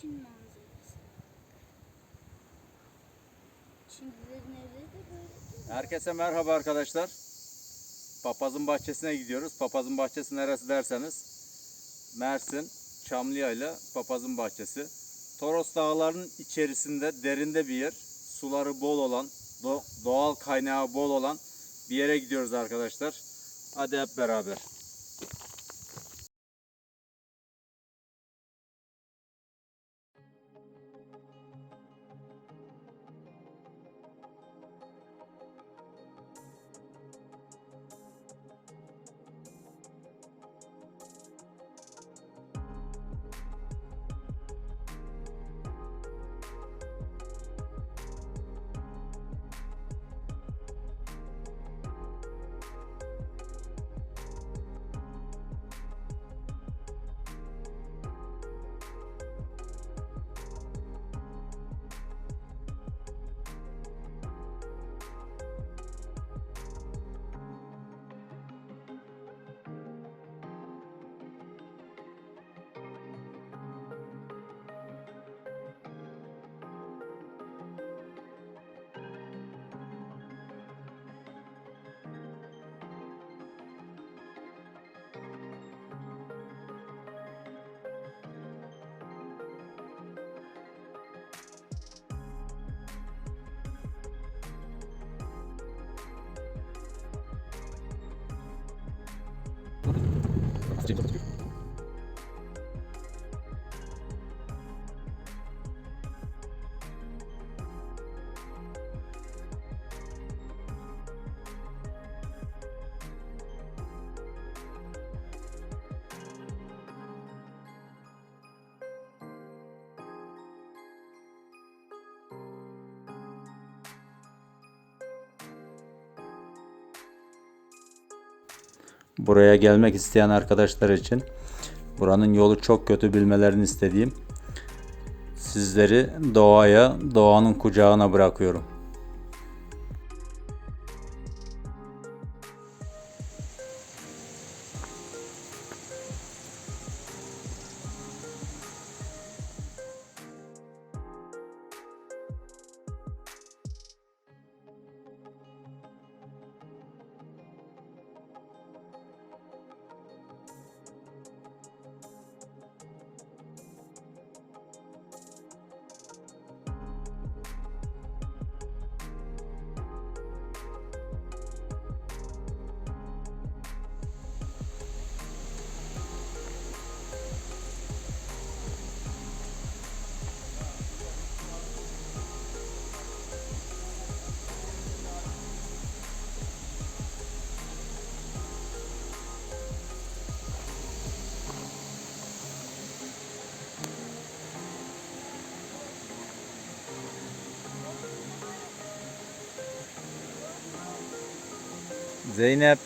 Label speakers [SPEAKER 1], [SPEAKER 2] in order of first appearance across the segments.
[SPEAKER 1] Çin manzarası. Çinlilerin evleri de böyle.
[SPEAKER 2] Herkese merhaba arkadaşlar. Papazın bahçesine gidiyoruz. Papazın bahçesi neresi derseniz Mersin, Çamlıyayla Papazın bahçesi. Toros dağlarının içerisinde derinde bir yer. Suları bol olan, do- doğal kaynağı bol olan bir yere gidiyoruz arkadaşlar. Hadi hep beraber. Всім Buraya gelmek isteyen arkadaşlar için buranın yolu çok kötü bilmelerini istediğim sizleri doğaya, doğanın kucağına bırakıyorum. Zeynep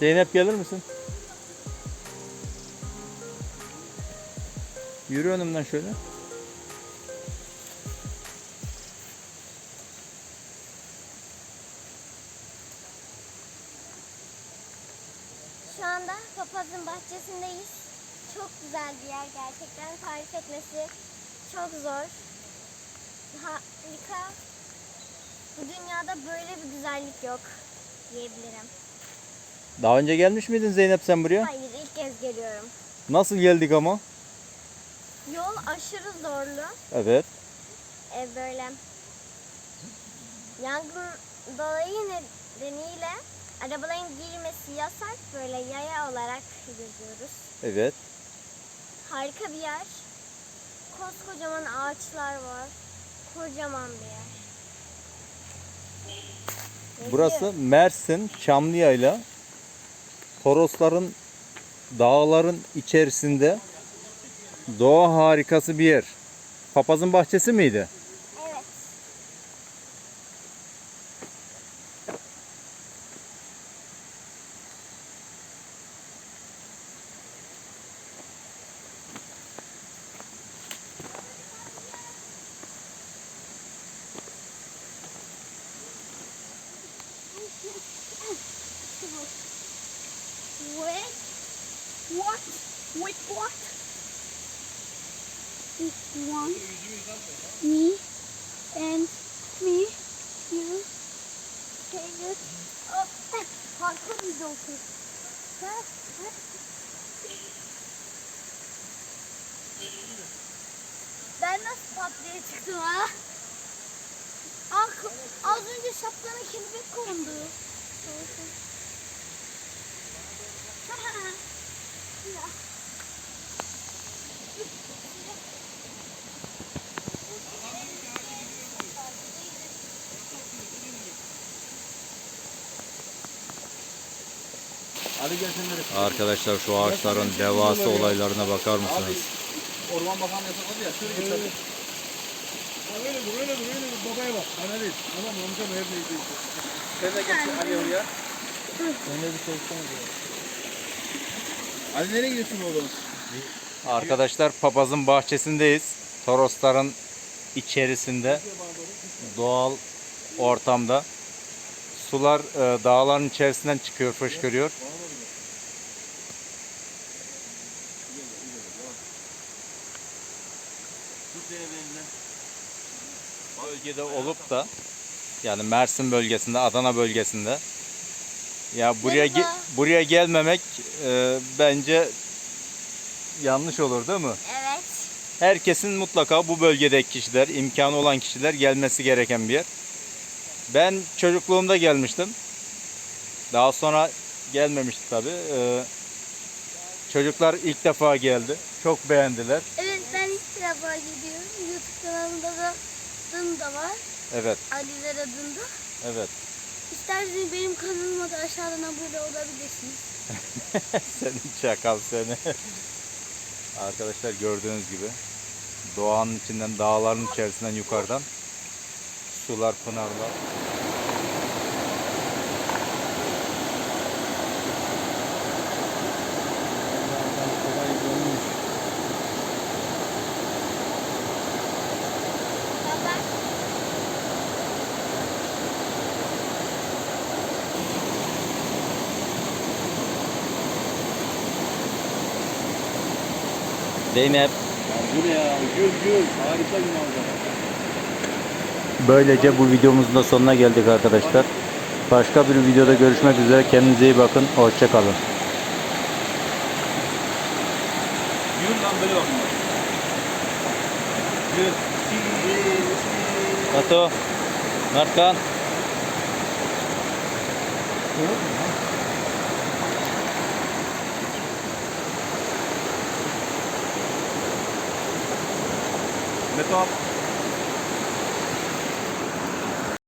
[SPEAKER 2] Zeynep gelir misin? Yürü önümden şöyle.
[SPEAKER 1] Şu anda papazın bahçesindeyiz. Çok güzel bir yer gerçekten. Tarif etmesi çok zor. Harika. Bu dünyada böyle bir güzellik yok diyebilirim.
[SPEAKER 2] Daha önce gelmiş miydin Zeynep sen buraya?
[SPEAKER 1] Hayır ilk kez geliyorum.
[SPEAKER 2] Nasıl geldik ama?
[SPEAKER 1] Yol aşırı zorlu.
[SPEAKER 2] Evet.
[SPEAKER 1] E, böyle yangın dolayı nedeniyle arabaların girmesi yasak. Böyle yaya olarak geziyoruz.
[SPEAKER 2] Evet.
[SPEAKER 1] Harika bir yer. Koskocaman ağaçlar var. Kocaman bir yer. Ne
[SPEAKER 2] Burası
[SPEAKER 1] diyor?
[SPEAKER 2] Mersin Çamlıyayla Torosların dağların içerisinde doğa harikası bir yer. Papazın bahçesi miydi?
[SPEAKER 3] Çıktım ha? Ah, az önce şapkana kelebek kondu.
[SPEAKER 2] Arkadaşlar şu ağaçların devasa olaylarına bakar mısınız?
[SPEAKER 4] Orman Bakanı yasakladı ya. Şöyle geç hadi. Ha öyle dur, öyle dur, öyle dur. Babaya bak. Bana değil. Adam amca mı evde yiyecek. Sen de geç Ali oraya. Sen de bir çalışsana diyor. Ali nereye gidiyorsun oğlum?
[SPEAKER 2] Arkadaşlar papazın bahçesindeyiz. Torosların içerisinde doğal ortamda. Sular e, dağların içerisinden çıkıyor, fışkırıyor. Bölgede olup da yani Mersin bölgesinde, Adana bölgesinde ya buraya ge- buraya gelmemek e, bence yanlış olur değil mi?
[SPEAKER 1] Evet.
[SPEAKER 2] Herkesin mutlaka bu bölgedeki kişiler, imkanı olan kişiler gelmesi gereken bir yer. Ben çocukluğumda gelmiştim. Daha sonra gelmemişti tabii. Ee, çocuklar ilk defa geldi. Çok beğendiler.
[SPEAKER 3] Evet ben ilk defa gidiyorum. YouTube kanalımda da adım da var.
[SPEAKER 2] Evet,
[SPEAKER 3] Aliler adında.
[SPEAKER 2] evet.
[SPEAKER 3] İsterseniz benim kanalıma da aşağıdan abone olabilirsiniz.
[SPEAKER 2] Senin çakal seni. Arkadaşlar gördüğünüz gibi doğanın içinden, dağların içerisinden yukarıdan sular, pınarlar. Zeynep.
[SPEAKER 4] Bu ne ya? Gül gül. Harika bir manzara.
[SPEAKER 2] Böylece bu videomuzun da sonuna geldik arkadaşlar. Başka bir videoda görüşmek üzere. Kendinize iyi bakın. Hoşçakalın.
[SPEAKER 4] Yürü lan böyle bakın. Yürü.
[SPEAKER 2] Batu. Mertkan.
[SPEAKER 4] Ito,